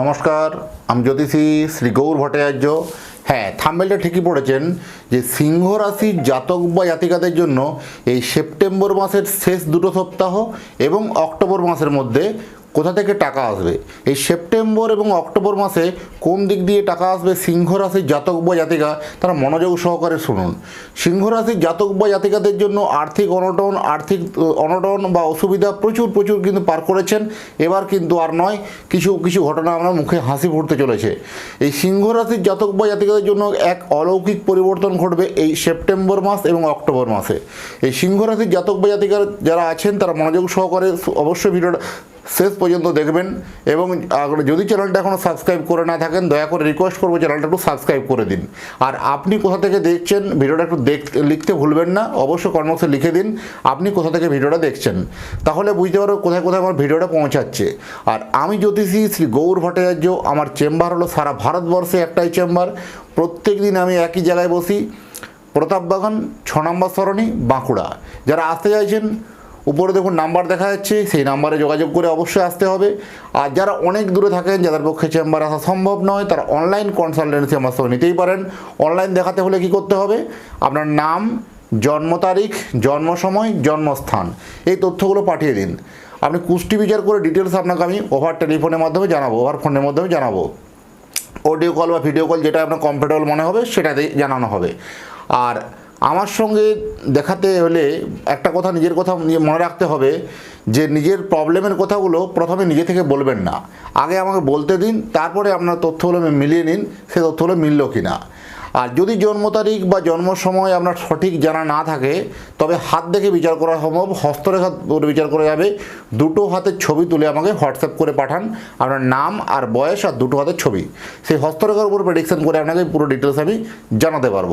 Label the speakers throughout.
Speaker 1: নমস্কার, আমি জ্যোতিষী শ্রী গৌর ভট্টাচার্য। হ্যাঁ থাম্বেলটা ঠিকই পড়েছেন যে সিংহ রাশির জাতক বা জাতিকাদের জন্য এই সেপ্টেম্বর মাসের শেষ দুটো সপ্তাহ এবং অক্টোবর মাসের মধ্যে কোথা থেকে টাকা আসবে? এই সেপ্টেম্বর এবং অক্টোবর মাসে কোন দিক দিয়ে টাকা আসবে? সিংহ রাশির জাতক বা জাতিকা, তারা মনোযোগ সহকারে শুনুন। সিংহ রাশির জাতক বা জাতিকাদের জন্য আর্থিক অনটন আর্থিক অনটন বা অসুবিধা প্রচুর প্রচুর কিন্তু পার করেছেন। এবার কিন্তু আর নয়, কিছু কিছু ঘটনা আমরা মুখে হাসি ফুটতে চলেছে। এই সিংহ রাশির জাতক বা জাতিকাদের জন্য এক অলৌকিক পরিবর্তন ঘটবে এই সেপ্টেম্বর মাস এবং অক্টোবর মাসে। এই সিংহ রাশির জাতক বা জাতিকার যারা আছেন, তারা মনোযোগ সহকারে অবশ্যই ভিডিওটা শেষ পর্যন্ত দেখবেন এবং যদি চ্যানেলটা এখনও সাবস্ক্রাইব করে না থাকেন, দয়া করে রিকোয়েস্ট করব চ্যানেলটা একটু সাবস্ক্রাইব করে দিন। আর আপনি কোথা থেকে দেখছেন ভিডিওটা একটু দেখ লিখতে ভুলবেন না, অবশ্যই কর্মসে লিখে দিন, আপনি কোথা থেকে ভিডিওটা দেখছেন। তাহলে বুঝতে পারব কোথায় কোথায় আমার ভিডিওটা পৌঁছাচ্ছে। আর আমি জ্যোতিষী শ্রী গৌর ভট্টাচার্য, আমার চেম্বার হলো সারা ভারতবর্ষে একটাই চেম্বার। প্রত্যেক দিন আমি একই জায়গায় বসি। প্রতাপবাগান, ছ নম্বর সরণি, বাঁকুড়া। যারা আসতে চাইছেন উপরে দেখুন নাম্বার দেখা যাচ্ছে, সেই নাম্বারে যোগাযোগ করে অবশ্যই আসতে হবে। আর যারা অনেক দূরে থাকেন, যাদের পক্ষে চেম্বার আসা সম্ভব নয়, তারা অনলাইন কনসালটেন্সি আমার সঙ্গে নিতেই পারেন। অনলাইন দেখাতে হলে কি করতে হবে? আপনার নাম, জন্ম তারিখ, জন্ম সময়, জন্মস্থান, এই তথ্যগুলো পাঠিয়ে দিন। আপনি কুষ্টি বিচার করে ডিটেলস আপনাকে আমি ওভার টেলিফোনের মাধ্যমে জানাব ওভার ফোনের মাধ্যমে জানাব। অডিও কল বা ভিডিও কল যেটা আপনার কমফোর্টেবল মনে হবে, সেটাতে জানানো হবে। আর আমার সঙ্গে দেখাতে হলে একটা কথা নিজের কথা মনে রাখতে হবে যে নিজের প্রবলেমের কথাগুলো প্রথমে নিজে থেকে বলবেন না। আগে আমাকে বলতে দিন, তারপরে আপনার তথ্যগুলো মিলিয়ে নিন, সে তথ্যগুলো মিলল কি না আর যদি জন্ম তারিখ বা জন্ম সময় আপনার সঠিক জানা না থাকে, তবে হাত দেখে বিচার করা সম্ভব, হস্তরেখা বিচার করা যাবে। দুটো হাতের ছবি তুলে আমাকে হোয়াটসঅ্যাপ করে পাঠান, আপনার নাম আর বয়স আর দুটো হাতের ছবি। সেই হস্তরেখার উপর প্রেডিকশন করে আপনাকে পুরো ডিটেলস আমি জানাতে পারব।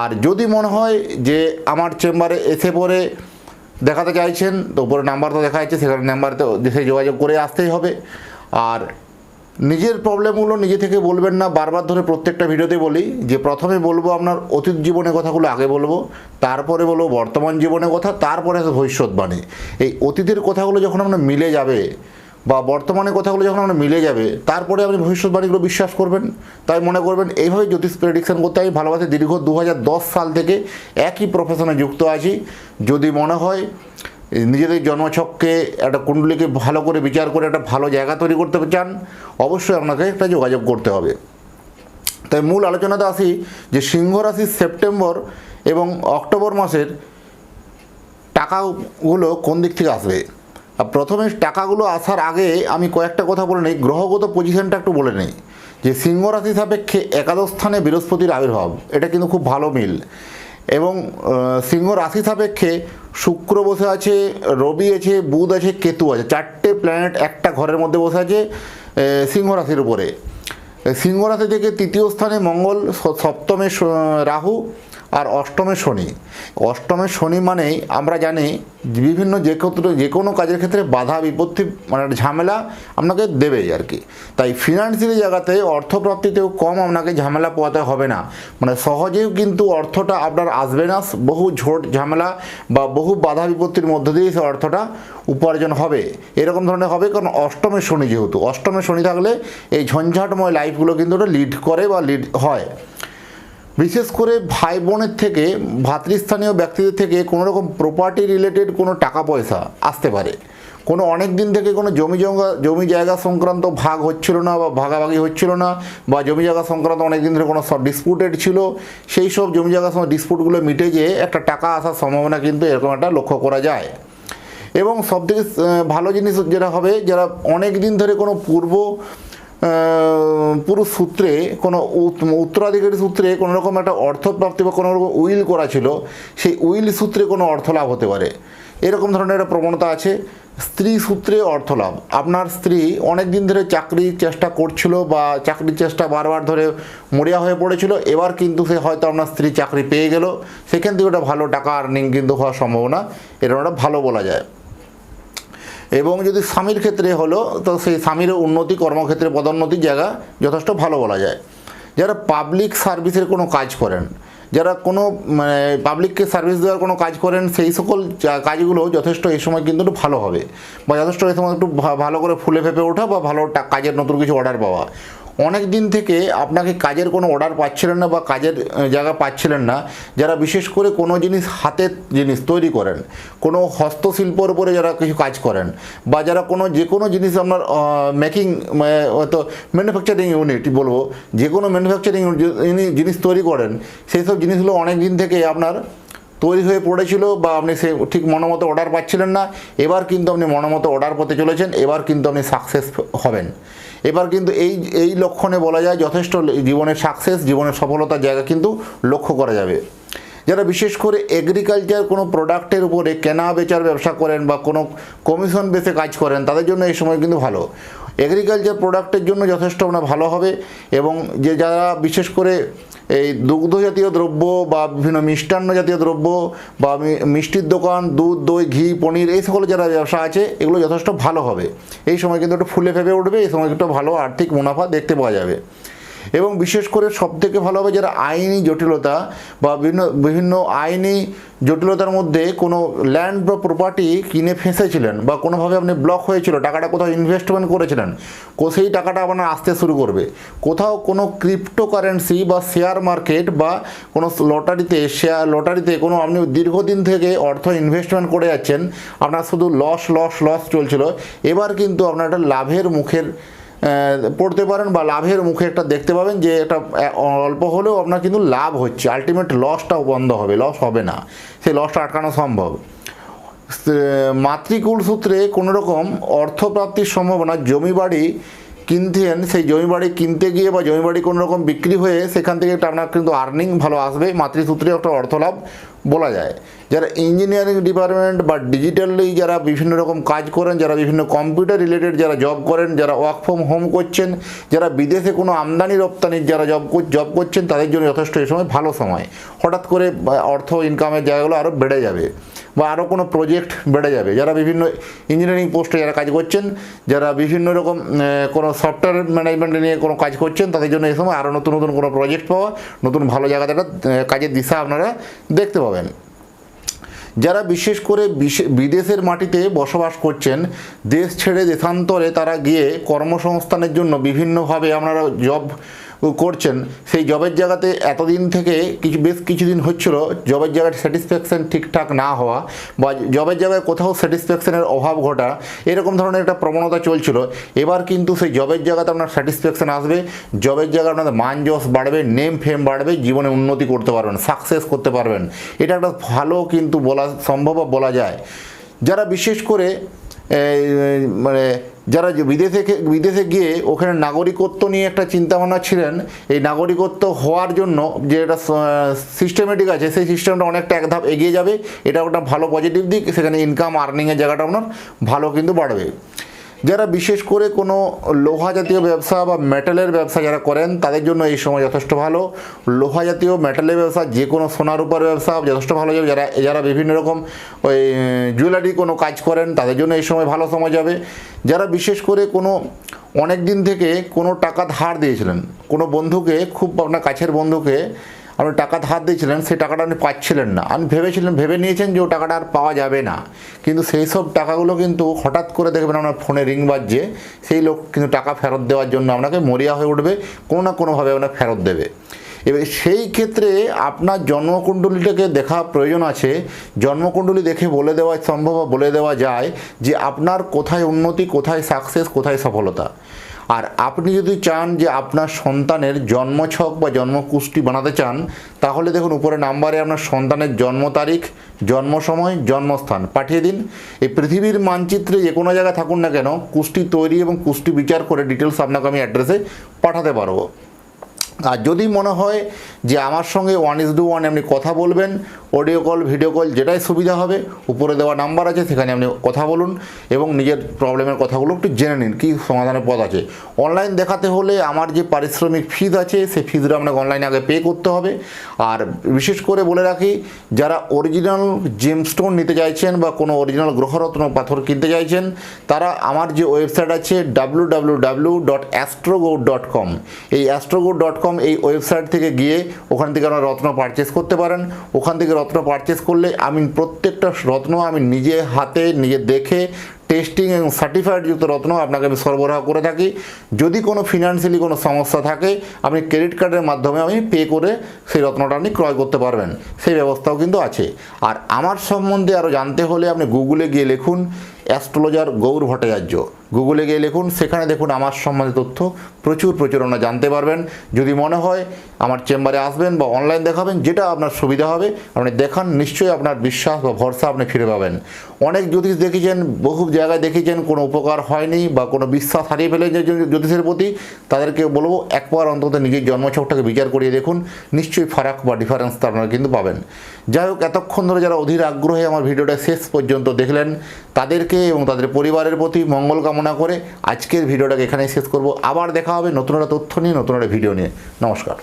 Speaker 1: আর যদি মনে হয় যে আমার চেম্বারে এসে পরে দেখাতে চাইছেন, তো উপরে নাম্বার তো দেখা যাচ্ছে, সেখানে নাম্বারতে সেই যোগাযোগ করে আসতেই হবে। আর নিজের প্রবলেমগুলো নিজে থেকে বলবেন না, বারবার ধরে প্রত্যেকটা ভিডিওতে বলি, যে প্রথমে বলব আপনার অতীত জীবনের কথাগুলো আগে বলব, তারপরে বলব বর্তমান জীবনের কথা, তারপরে ভবিষ্যৎবাণী। এই অতীতের কথাগুলো যখন আপনার মিলে যাবে বা বর্তমানে কথাগুলো যখন আপনার মিলে যাবে, তারপরে আপনি ভবিষ্যৎবাণীগুলো বিশ্বাস করবেন। তাই মনে করবেন, এইভাবে জ্যোতিষ প্রেডিকশন করতে আমি ভালোবাসি। দীর্ঘ দু হাজার দশ সাল থেকে একই প্রফেশনে যুক্ত আছি। যদি মনে হয়, নিজেদের জন্মছককে একটা কুণ্ডলীকে ভালো করে বিচার করে একটা ভালো জায়গা তৈরি করতে চান, অবশ্যই আপনাকে একটা যোগাযোগ করতে হবে। তাই মূল আলোচনাতে আসি যে সিংহ রাশির সেপ্টেম্বর এবং অক্টোবর মাসের টাকাগুলো কোন দিক থেকে আসবে? প্রথমে টাকাগুলো আসার আগে আমি কয়েকটা কথা বলে নিই, গ্রহগত পজিশনটা একটু বলে নিই। যে সিংহ রাশি সাপেক্ষে একাদশ স্থানে বৃহস্পতির আবির্ভাব, এটা কিন্তু খুব ভালো মিল। এবং সিংহ রাশি সাপেক্ষে শুক্র বসে আছে, রবি আছে, বুধ আছে, কেতু আছে। চারটে প্ল্যানেট একটা ঘরের মধ্যে বসে আছে সিংহ রাশির উপরে। সিংহ রাশি থেকে তৃতীয় স্থানে মঙ্গল সপ্তমে রাহু আর অষ্টমে শনি। অষ্টমে শনি মানেই আমরা জানি বিভিন্ন যে ক্ষেত্রে যে কোনো কাজের ক্ষেত্রে বাধা, বিপত্তি মানে ঝামেলা আপনাকে দেবেই আর কি। তাই ফিনান্সিয়ালি জায়গাতে অর্থপ্রাপ্তিতেও কম আপনাকে ঝামেলা পোয়াতে হবে না। মানে সহজেও কিন্তু অর্থটা আপনার আসবে না, বহু ঝোট ঝামেলা বা বহু বাধা, বিপত্তির মধ্য দিয়ে সে অর্থটা উপার্জন হবে। এরকম ধরনের হবে কারণ অষ্টমে শনি যেহেতু। অষ্টমে শনি থাকলে এই ঝঞ্ঝাটময় লাইফগুলো কিন্তু ওটা লিড করে বা লিড হয়। বিশেষ করে ভাই বোনের থেকে, ভাতৃস্থানীয় ব্যক্তিদের থেকে কোনো রকম প্রপার্টি রিলেটেড কোনো টাকা পয়সা আসতে পারে। কোনো অনেক দিন থেকে কোনো জমি জঙ্গা, জমি জায়গা সংক্রান্ত ভাগ হচ্ছিল না বা ভাগাভাগি হচ্ছিল না বা জমি জায়গা সংক্রান্ত অনেক দিন ধরে কোনো সব ডিসপুটেড ছিল, সেই সব জমি জায়গা ডিসপুটগুলো মিটে যেয়ে একটা টাকা আসার সম্ভাবনা কিন্তু এরকম একটা লক্ষ্য করা যায়। এবং সবথেকে ভালো জিনিস যেটা হবে, যারা অনেক দিন ধরে কোনো পূর্ব পুরুষ সূত্রে কোনো উত- উত্তরাধিকারী সূত্রে কোনো রকম একটা অর্থপ্রাপ্তি বা কোনো রকম উইল করা ছিল, সেই উইল সূত্রে কোনো অর্থ লাভ হতে পারে। এরকম ধরনের একটা প্রবণতা আছে। স্ত্রী সূত্রে অর্থ লাভ আপনার স্ত্রী অনেক দিন ধরে চাকরির চেষ্টা করছিল বা চাকরির চেষ্টা বারবার ধরে মরিয়া হয়ে পড়েছিল, এবার কিন্তু সে হয়তো আপনার স্ত্রী চাকরি পেয়ে গেল। সেখান থেকে ওটা ভালো টাকা আর্নিং কিন্তু হওয়ার সম্ভাবনা, এটা ভালো বলা যায়। এবং যদি স্বামীর ক্ষেত্রে হলো, তো সেই স্বামীর উন্নতি, কর্মক্ষেত্রে পদোন্নতির জায়গা যথেষ্ট ভালো বলা যায়। যারা পাবলিক সার্ভিসের কোনো কাজ করেন, যারা কোনো মানে পাবলিককে সার্ভিস দেওয়ার কোনো কাজ করেন, সেই সকল কাজগুলো যথেষ্ট এই সময় কিন্তু একটু ভালো হবে। বা যথেষ্ট এই সময় একটু ভালো করে ফুলে ফেপে ওঠা বা ভালো কাজের নতুন কিছু অর্ডার পাওয়া। অনেক দিন থেকে আপনাকে কাজের কোনো অর্ডার পাচ্ছিলেন না বা কাজের জায়গা পাচ্ছিলেন না। যারা বিশেষ করে কোনো জিনিস হাতের জিনিস তৈরি করেন, কোনো হস্তশিল্পর উপরে যারা কিছু কাজ করেন, বা যারা কোনো যে কোনো জিনিস আপনার মেকিং হয়তো ম্যানুফ্যাকচারিং ইউনিট বলব যে কোনো ম্যানুফ্যাকচারিং জিনিস তৈরি করেন, সেই সব জিনিসগুলো অনেক দিন থেকে আপনার তৈরি হয়ে পড়েছিল বা আপনি সে ঠিক মনোমতো অর্ডার পাচ্ছিলেন না, এবার কিন্তু আপনি মনোমতো অর্ডার পেতে চলেছেন, এবার কিন্তু আপনি সাকসেস হবেন। এবার কিন্তু এই এই লক্ষণে বলা যায় যথেষ্ট জীবনের সাকসেস জীবনের সফলতার জায়গা কিন্তু লক্ষ্য করা যাবে। যারা বিশেষ করে এগ্রিকালচার কোনো প্রোডাক্টের উপরে কেনা বেচার ব্যবসা করেন বা কোনো কমিশন বেসে কাজ করেন, তাদের জন্য এই সময় কিন্তু ভালো। এগ্রিকালচার প্রোডাক্টের জন্য যথেষ্ট আপনার ভালো হবে এবং যে যারা বিশেষ করে এই দুগ্ধ জাতীয় দ্রব্য বা বিভিন্ন মিষ্টান্ন জাতীয় দ্রব্য বা মিষ্টির দোকান, দুধ, দই, ঘি, পনির, এই সকল যারা ব্যবসা আছে, এগুলো যথেষ্ট ভালো হবে। এই সময় কিন্তু একটু ফুলে ফেপে উঠবে, এই সময় একটু ভালো আর্থিক মুনাফা দেখতে পাওয়া যাবে। এবং বিশেষ করে সবথেকে ভালো হবে যারা আইনি জটিলতা বা বিভিন্ন বিভিন্ন আইনি জটিলতার মধ্যে কোনো ল্যান্ড বা প্রপার্টি কিনে ফেঁসেছিলেন বা কোনোভাবে আপনি ব্লক হয়েছিল, টাকাটা কোথাও ইনভেস্টমেন্ট করেছিলেন সেই টাকাটা আপনার আসতে শুরু করবে। কোথাও কোনো ক্রিপ্টোকারেন্সি বা শেয়ার মার্কেট বা কোনো লটারিতে শেয়ার লটারিতে কোনো আপনি দীর্ঘদিন থেকে অর্থ ইনভেস্টমেন্ট করে যাচ্ছেন, আপনার শুধু লস লস লস চলছিল। এবার কিন্তু আপনার একটা লাভের মুখের পড়তে পারেন বা লাভের মুখে একটা দেখতে পাবেন যে এটা অল্প হলেও আপনার কিন্তু লাভ হচ্ছে। আলটিমেট লসটাও বন্ধ হবে লস হবে না। সেই লসটা আটকানো সম্ভব। মাতৃকুল সূত্রে কোনো রকম অর্থপ্রাপ্তির সম্ভাবনা, জমি বাড়ি কিনতেন, সেই জমি বাড়ি কিনতে গিয়ে বা জমি বাড়ি কোনো রকম বিক্রি হয়ে সেখান থেকে একটা আপনার কিন্তু আর্নিং ভালো আসবে। মাতৃসূত্রে একটা অর্থলাভ বলা যায়। যারা ইঞ্জিনিয়ারিং ডিপার্টমেন্ট বা ডিজিটালি যারা বিভিন্ন রকম কাজ করেন, যারা বিভিন্ন কম্পিউটার রিলেটেড যারা জব করেন, যারা ওয়ার্ক ফ্রম হোম করছেন, যারা বিদেশে কোনো আমদানি রপ্তানির যারা জব জব করছেন, তাদের জন্য যথেষ্ট এই সময় ভালো সময়। হঠাৎ করে অর্থ ইনকামের জায়গাগুলো আরও বেড়ে যাবে বা আরও কোনো প্রজেক্ট বেড়ে যাবে। যারা বিভিন্ন ইঞ্জিনিয়ারিং পোস্টে যারা কাজ করছেন, যারা বিভিন্ন রকম কোনো সফটওয়্যার ম্যানেজমেন্ট নিয়ে কোনো কাজ করছেন, তাদের জন্য এই সময় আরও নতুন নতুন কোনো প্রজেক্ট পাওয়া, নতুন ভালো জায়গাতে একটা কাজের দিশা আপনারা দেখতে পাবেন। যারা বিশেষ করে বিদেশের মাটিতে বসবাস করছেন, দেশ ছেড়ে দেশান্তরে তারা গিয়ে কর্মসংস্থানের জন্য বিভিন্নভাবে আপনারা জব করছেন, সেই জবের জায়গাতে এতদিন থেকে কিছু, বেশ কিছুদিন হচ্ছিল জবের জায়গায় স্যাটিসফ্যাকশান ঠিকঠাক না হওয়া বা জবের জায়গায় কোথাও স্যাটিসফ্যাকশানের অভাব ঘটা, এরকম ধরনের একটা প্রবণতা চলছিল। এবার কিন্তু সেই জবের জায়গাতে আপনার স্যাটিসফ্যাকশান আসবে জবের জায়গায় আপনাদের মান যশ বাড়বে নেম ফেম বাড়বে, জীবনে উন্নতি করতে পারবেন সাকসেস করতে পারবেন। এটা একটা ভালো কিন্তু বলা, সম্ভব বলা যায়। যারা বিশেষ করে মানে যারা বিদেশে বিদেশে গিয়ে ওখানে নাগরিকত্ব নিয়ে একটা চিন্তাভাবনা ছিলেন, এই নাগরিকত্ব হওয়ার জন্য যে একটা সিস্টেমেটিক আছে, সেই সিস্টেমটা অনেকটা এক ধাপ এগিয়ে যাবে। এটা একটা ভালো পজিটিভ দিক, সেখানে ইনকাম আর্নিংয়ের জায়গাটা আপনার ভালো কিন্তু বাড়বে। যারা বিশেষ করে কোনো লোহা জাতীয় ব্যবসা বা মেটালের ব্যবসা যারা করেন, তাদের জন্য এই সময় যথেষ্ট ভালো। লোহা জাতীয় মেটালের ব্যবসা, যে কোনো সোনার উপর ব্যবসা যথেষ্ট ভালো যাবে। যারা যারা বিভিন্ন রকম ওই জুয়েলারি কোনো কাজ করেন, তাদের জন্য এই সময় ভালো সময় যাবে। যারা বিশেষ করে কোনো, অনেক দিন থেকে কোনো টাকা ধার দিয়েছিলেন, কোনো বন্ধুকে, খুব আপনার কাছের বন্ধুকে আপনি টাকা ধার দিয়েছিলেন, সেই টাকাটা আপনি পাচ্ছিলেন না। আপনি ভেবেছিলেন, ভেবে নিয়েছেন যে ও টাকাটা আর পাওয়া যাবে না। কিন্তু সেই সব টাকাগুলো কিন্তু হঠাৎ করে দেখবেন আপনার ফোনে রিং বাজছে, সেই লোক কিন্তু টাকা ফেরত দেওয়ার জন্য আপনাকে মরিয়া হয়ে উঠবে, কোনো না কোনোভাবে আপনার ফেরত দেবে। এবার সেই ক্ষেত্রে আপনার জন্মকুণ্ডলীটাকে দেখা প্রয়োজন আছে। জন্মকুণ্ডলী দেখে বলে দেওয়া সম্ভব বলে দেওয়া যায় যে আপনার কোথায় উন্নতি, কোথায় সাকসেস কোথায় সফলতা। আর আপনি যদি চান যে আপনার সন্তানের জন্মছক বা জন্মকুষ্টি বানাতে চান, তাহলে দেখুন উপরে নাম্বারে আপনার সন্তানের জন্ম তারিখ, জন্ম সময়, জন্মস্থান পাঠিয়ে দিন। এই পৃথিবীর মানচিত্রে যে কোনো জায়গায় থাকুন না কেন, কুষ্টি তৈরি এবং কুষ্টি বিচার করে ডিটেলস আপনাকে আমি অ্যাড্রেসে পাঠাতে পারব। আর যদি মনে হয় যে আমার সঙ্গে ওয়ান ইজ ডু ওয়ান আপনি কথা বলবেন অডিও কল, ভিডিও কল, যেটাই সুবিধা হবে, উপরে দেওয়া নাম্বার আছে, সেখানে আপনি কথা বলুন এবং নিজের প্রবলেমের কথাগুলো একটু জেনে নিন, কী সমাধানের পথ আছে। অনলাইন দেখাতে হলে আমার যে পারিশ্রমিক ফিজ আছে, সেই ফিজটা আপনাকে অনলাইনে আগে পে করতে হবে। আর বিশেষ করে বলে রাখি, যারা অরিজিনাল জেমস্টোন নিতে চাইছেন বা কোনো অরিজিনাল গ্রহরত্ন পাথর কিনতে চাইছেন, তারা আমার যে ওয়েবসাইট আছে W W W dot Astrogod dot com এই অ্যাস্ট্রোগোড ডট কম এই ওয়েবসাইট থেকে গিয়ে ওখান থেকে আপনারা রত্ন পারচেস করতে পারেন। ওখান থেকে রত্ন পারচেস করলে আমি প্রত্যেকটা রত্ন আমি নিজে হাতে, নিজে দেখে টেস্টিং এবং সার্টিফাইড যুক্ত রত্ন আপনাকে আমি সরবরাহ করে থাকি। যদি কোনো ফিনান্সিয়ালি কোনো সমস্যা থাকে, আপনি ক্রেডিট কার্ডের মাধ্যমে আমি পে করে সেই রত্নটা আপনি ক্রয় করতে পারবেন। সেই ব্যবস্থাও কিন্তু আছে। আর আমার সম্বন্ধে আরও জানতে হলে আপনি গুগলে গিয়ে লিখুন অ্যাস্ট্রোলজার গৌর ভট্টাচার্য। গুগলে গিয়ে লিখুন, সেখানে দেখুন আমার সম্বন্ধে তথ্য, প্রচুর প্রচুর আপনারা জানতে পারবেন। যদি মনে হয় আমার চেম্বারে আসবেন বা অনলাইন দেখাবেন, যেটা আপনার সুবিধা হবে, আপনি দেখান, নিশ্চয়ই আপনার বিশ্বাস বা ভরসা আপনি ফিরে পাবেন। অনেক জ্যোতিষ দেখেছেন বহু জায়গায় দেখেছেন কোনো উপকার হয়নি বা কোনো বিশ্বাস হারিয়ে ফেলেন যে জ্যোতিষের প্রতি। তাদেরকে বলব, একবার অন্তত নিজের জন্মছকটাকে বিচার করিয়ে দেখুন, নিশ্চয়ই ফারাক বা ডিফারেন্সটা আপনারা কিন্তু পাবেন। যাই হোক, এতক্ষণ ধরে যারা অধীর আগ্রহে আমার ভিডিওটা শেষ পর্যন্ত দেখলেন, তাদেরকে এবং তাদের পরিবারের প্রতি মঙ্গল কামনা করে আজকের ভিডিওটাকে এখানেই শেষ করব। আবার দেখা হবে নতুন একটা তথ্য নিয়ে, নতুন একটা ভিডিও নিয়ে। নমস্কার।